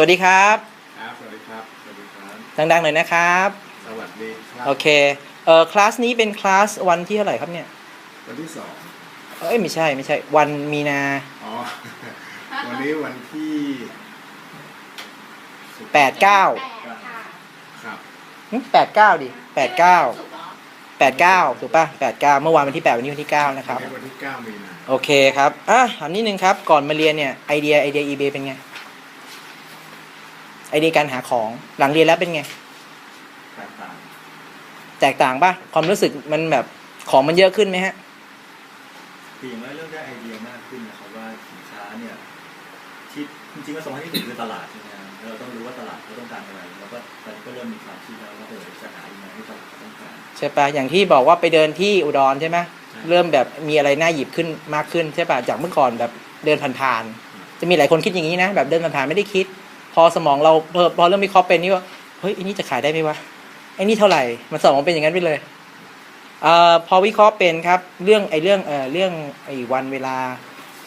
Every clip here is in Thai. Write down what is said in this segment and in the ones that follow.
สวัสดีครับ ครับ สวัสดีครับ สวัสดีครับ ดังๆหน่อยนะครับ สวัสดีครับ โอเค เอ่อ คลาสนี้เป็นคลาสวันที่เท่าไหร่ครับเนี่ย วันที่สองเอ้ย ไม่ใช่ ไม่ใช่ วันมีนา อ๋อ วันนี้วันที่แปดเก้าครับแปดเก้าดิแปดเก้าแปดเก้าถูกป่ะแปดเก้าเมื่อวานวันที่แปดวันนี้วันที่เก้านะครับ วันนี้วันที่เก้ามีนา โอเคครับ อะอันนี้หนึ่งครับ ก่อนมาเรียนเนี่ย ไอเดีย ไอเดีย eBay เป็นไง ไอเดียการหาของหลังเรียนแล้วเป็นไง แตกต่างแตกต่างป่ะ ความรู้สึกมันแบบของมันเยอะขึ้นไหมฮะ คืออย่างน้อยเริ่มได้ไอเดียมากขึ้นนะครับว่าสินค้าเนี่ยที่จริงๆก็สำคัญที่สุดคือตลาดใช่ไหมครับแล้วเราต้องรู้ว่าตลาดเขาต้องการอะไรแล้วก็ตอนนี้ก็เริ่มมีความคิดแล้วว่าเออจะหายังไงให้ตลาดเขาต้องการ ใช่ปะอย่างที่บอกว่าไปเดินที่อุดรใช่ไหมใช่เริ่มแบบมีอะไรน่าหยิบขึ้นมากขึ้นใช่ปะจากเมื่อก่อนแบบเดินผ่านๆจะมีหลายคนคิดอย่างนี้นะ แบบเดินผ่านๆไม่ได้คิด พอสมองเราพอพอเริ่มมีคอเป็นนี่ว่าเฮ้ยอันนี้จะขายได้ไหมวะไอ้นี่เท่าไหร่มันสมองเป็นอย่างนั้นไปเลยเอ่อพอวิเคราะห์เป็นครับ เรื่องไอ้เรื่องเอ่อเรื่องไอ้วันเวลา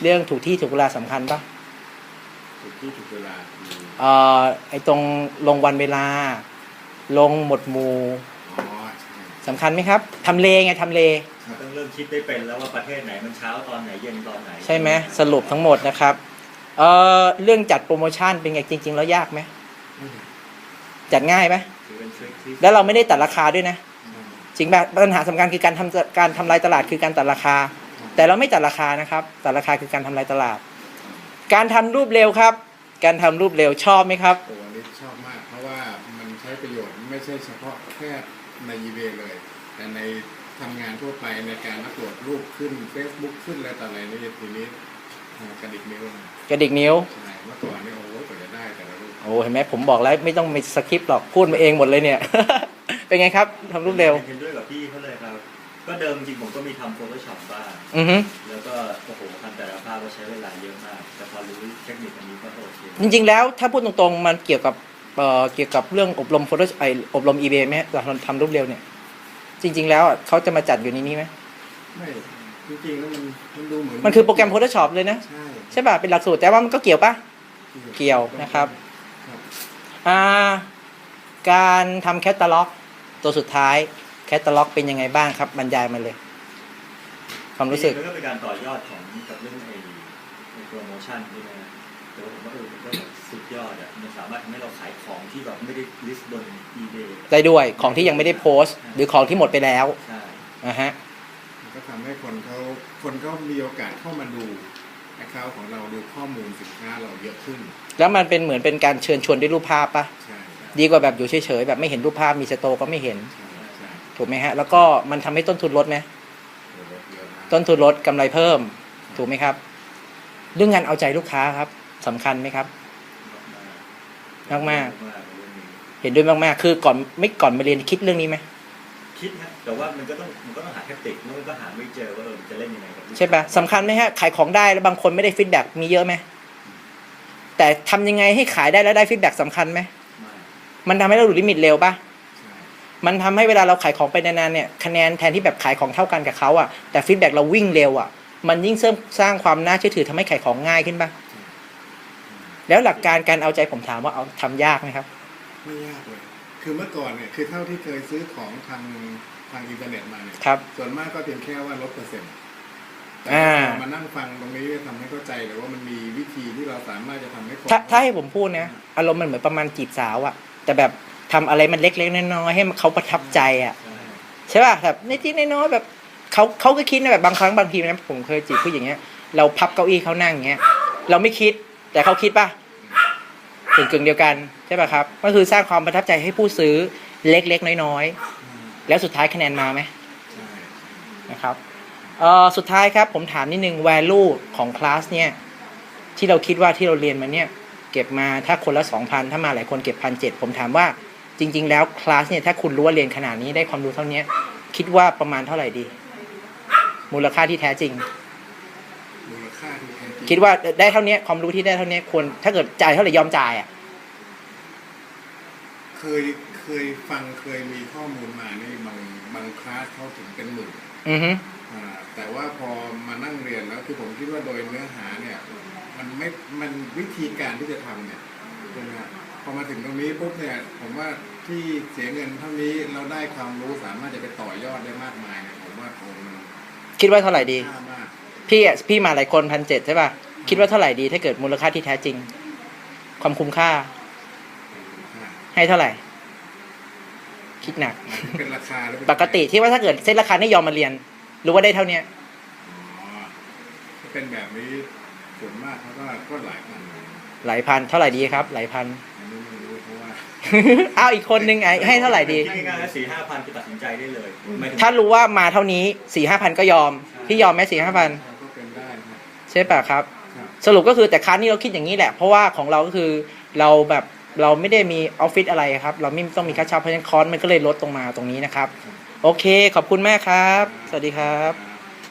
เรื่องถูกที่ถูกเวลาสำคัญปะถูกที่ถูกเวลาคือเอ่อไอ้ตรงลงวันเวลา ลงหมวดหมู่อ๋อใช่สำคัญไหมครับทำเลไงทำเลต้องเริ่มคิดได้เป็นแล้วว่าประเทศไหนมันเช้าตอนไหนเย็นตอนไหน ใช่ไหมสรุปทั้งหมดนะครับ เอ่อเรื่องจัดโปรโมชั่นเป็นไงจริง ๆ แล้วยากไหมอืมจัดง่ายไหมถือเป็นทริคที่แล้วเราไม่ได้ตัดราคาด้วยนะอืมจริงแบบปัญหาสำคัญคือการทำการทำลายตลาดคือการตัดราคา แต่เราไม่ตัดราคานะครับตัดราคาคือการทำลายตลาด การทำรูปเร็วครับ การทำรูปเร็วชอบไหมครับโอ้อันนี้ชอบมาก เพราะว่ามันใช้ประโยชน์ไม่ใช่เฉพาะแค่ใน eBay เลย แต่ในทำงานทั่วไปในการอัปโหลดรูปขึ้น Facebook ขึ้นอะไรต่ออะไรนี่ทีนี้อ่า กระดิกนิ้วนะกระดิกนิ้วใช่เมื่อก่อนนี่โอ้โหกว่าจะได้แต่ละรูปโอ้เห็นไหมผมบอกแล้วไม่ต้องมีสคริปต์หรอกพูดมาเองหมดเลยเนี่ย เป็นไงครับทำรูปเร็วเห็นด้วยกับพี่เขาเลยครับ ก็เดิมจริงผมก็มีทำ Photoshop บ้างอือฮึแล้วก็โอ้โหทำแต่ละภาพก็ใช้เวลาเยอะมาก แต่พอรู้เทคนิคอันนี้ก็โอเคจริง ๆ แล้วถ้าพูดตรงๆมันเกี่ยวกับเอ่อเกี่ยวกับเรื่องอบรมโฟโต้ไออบรม eBay ไหมเราทำรูปเร็วเนี่ย จริง ๆ แล้วอะเขาจะมาจัดอยู่ในนี้ไหมไม่ จริงๆแล้วมันมันดูเหมือนมันคือโปรแกรม Photoshop เลยนะ ใช่ใช่ป่ะ เป็นหลักสูตรแต่ว่ามันก็เกี่ยวป่ะ เกี่ยวนะครับครับ อ่า การทำแคตตาล็อก ตัวสุดท้ายแคตตาล็อกเป็นยังไงบ้างครับ บรรยายมาเลย ความรู้สึก มันก็เป็นการต่อยอดของกับเรื่องไอ้ไอ้โปรโมชั่นด้วยนะแต่ว่าผมว่าเออมันก็แบบสุดยอดอะมันสามารถทำให้เราขายของที่แบบไม่ได้ลิสต์บน eBay ได้ด้วยของที่ยังไม่ได้โพสต์ หรือของที่หมดไปแล้วใช่ นะฮะมันก็ทำ ให้คนเขาคนเขามีโอกาสเข้ามาดูแอคเคาท์ของเราดูข้อมูลสินค้าเราเยอะขึ้น แล้วมันเป็นเหมือนเป็นการเชิญชวนด้วยรูปภาพป่ะใช่ใช่ดีกว่าแบบอยู่เฉยๆแบบไม่เห็นรูปภาพมีสโตร์ก็ไม่เห็นใช่ใช่ถูกไหมฮะ แล้วก็มันทำให้ต้นทุนลดไหมโอ้โหเยอะมากต้นทุนลดกำไรเพิ่ม ถูกไหมครับ เรื่องงานเอาใจลูกค้าครับสำคัญไหมครับ มากมากๆเรื่องนี้เห็นด้วยมากๆ คือก่อนไม่ก่อนมาเรียนคิดเรื่องนี้ไหม คิดนะแต่ว่ามันก็ต้องมันก็ต้องหาแทคติกแล้วมันก็หาไม่เจอว่าเออมันจะเล่นยังไงกับลูกใช่ปะสำคัญไหมฮะขายของได้แล้วบางคนไม่ได้ฟีดแบ็กมีเยอะไหมแต่ทำยังไงให้ขายได้แล้วได้ฟีดแบ็กสำคัญไหมไม่มันทำให้เราหลุดลิมิตเร็วปะใช่มันทำให้เวลาเราขายของไปนานๆเนี่ยคะแนนแทนที่แบบขายของเท่ากันกับเขาอะแต่ฟีดแบ็กเราวิ่งเร็วอะมันยิ่งเสริมสร้างความน่าเชื่อถือทำให้ขายของง่ายขึ้นปะแล้วหลักการการเอาใจผมถามว่าเอาทำยากไหมครับ ไม่ยากเลย คือเมื่อก่อนเนี่ยคือเท่าที่เคยซื้อของทางทางอินเทอร์เน็ตมาเนี่ยครับ ส่วนมากก็เพียงแค่ว่าลดเปอร์เซ็นต์แต่อ่าพอมานั่งฟังตรงนี้ทำให้เข้าใจเลยว่ามันมีวิธีที่เราสามารถจะทำให้คนถ้าถ้าให้ผมพูดนะอารมณ์มันเหมือนประมาณจีบสาวอะแต่แบบทำอะไรมันเล็กๆน้อยๆให้เขาประทับใจอะใช่ใช่ป่ะแบบนิดๆน้อยๆแบบเขาเขาก็คิดนะแบบบางครั้งบางทีนะผมเคยจีบผู้หญิงเงี้ยเราพับเก้าอี้เขานั่งอย่างเงี้ยเราไม่คิดแต่เขาคิดป่ะ กึ่งกึ่งๆเดียวกันใช่ป่ะครับ ก็คือสร้างความประทับใจให้ผู้ซื้อเล็กๆน้อยอืมๆแล้วสุดท้ายคะแนนมาไหมใช่นะครับเอ่อสุดท้ายครับผมถามนิดนึง value ของคลาสเนี่ยที่เราคิดว่าที่เราเรียนมาเนี่ยเก็บมาถ้าคนละ2,000 ถ้ามาหลายคนเก็บพันเผมถามว่าจริง ๆ แล้วคลาสเนี่ยถ้าคุณรู้ว่าเรียนขนาดนี้ได้ความรู้เท่านี้คิดว่าประมาณเท่าไหร่ดี มูลค่าที่แท้จริง มูลค่าที่แท้จริงคิดว่าได้เท่านี้ความรู้ที่ได้เท่านี้ควรถ้าเกิดจ่ายเท่าไหร่ยอมจ่ายอะเคยเคยฟังเคยมีข้อมูลมานี่บางบางคลาสเขาถึงเป็นหมื่นอือฮึอ่าแต่ว่าพอมานั่งเรียนแล้วคือผมคิดว่าโดยเนื้อหาเนี่ย มันไม่มันวิธีการที่จะทำเนี่ยใช่ไหมครับพอมาถึงตรงนี้ปุ๊บเนี่ยผมว่าที่เสียเงินเท่านี้เราได้ความรู้สามารถจะไปต่อยอดได้มากมายเนี่ยผมว่าคงมันคิดว่าเท่าไหร่ดีค่ามาก พี่อะพี่มาหลายคนพันเจ็ดใช่ป่ะ คิดว่าเท่าไหร่ดีถ้าเกิดมูลค่าที่แท้จริง ความคุ้มค่าค่าให้เท่าไหร่ คิดหนักหมายถึงเป็นราคาหรือเป็นปกติที่ว่าถ้าเกิดเส้นราคาไม่ยอมมาเรียน รู้ว่าได้เท่าเนี้ยอ๋อถ้าเป็นแบบนี้ส่วนมากเขาก็ก็หลายพันเลยหลายพันเท่าไหร่ดีครับ หลายพัน อันนี้ไม่รู้เพราะว่า อ้าวอีกคนนึงไอ้ให้เท่าไหร่ดี คิดง่ายๆแล้วสี่ห้าพันคือตัดสินใจได้เลยหมยถึงถ้ารู้ว่ามาเท่านี้สี่ห้าพันก็ยอม พี่ยอมไหมสี่ห้าพันก็เป็นได้ครับ ใช่ป่ะครับครับ สรุปก็คือแต่ค้านี้เราคิดอย่างนี้แหละ เพราะว่าของเราก็คือเราแบบเราไม่ได้มีออฟฟิศอะไรครับ เราไม่ต้องมีค่าเช่าเพราะฉะนั้นคอร์สมันก็เลยลดตรงมาตรงนี้นะครับ โอเค ขอบคุณแม่ครับ สวัสดีครับอ่า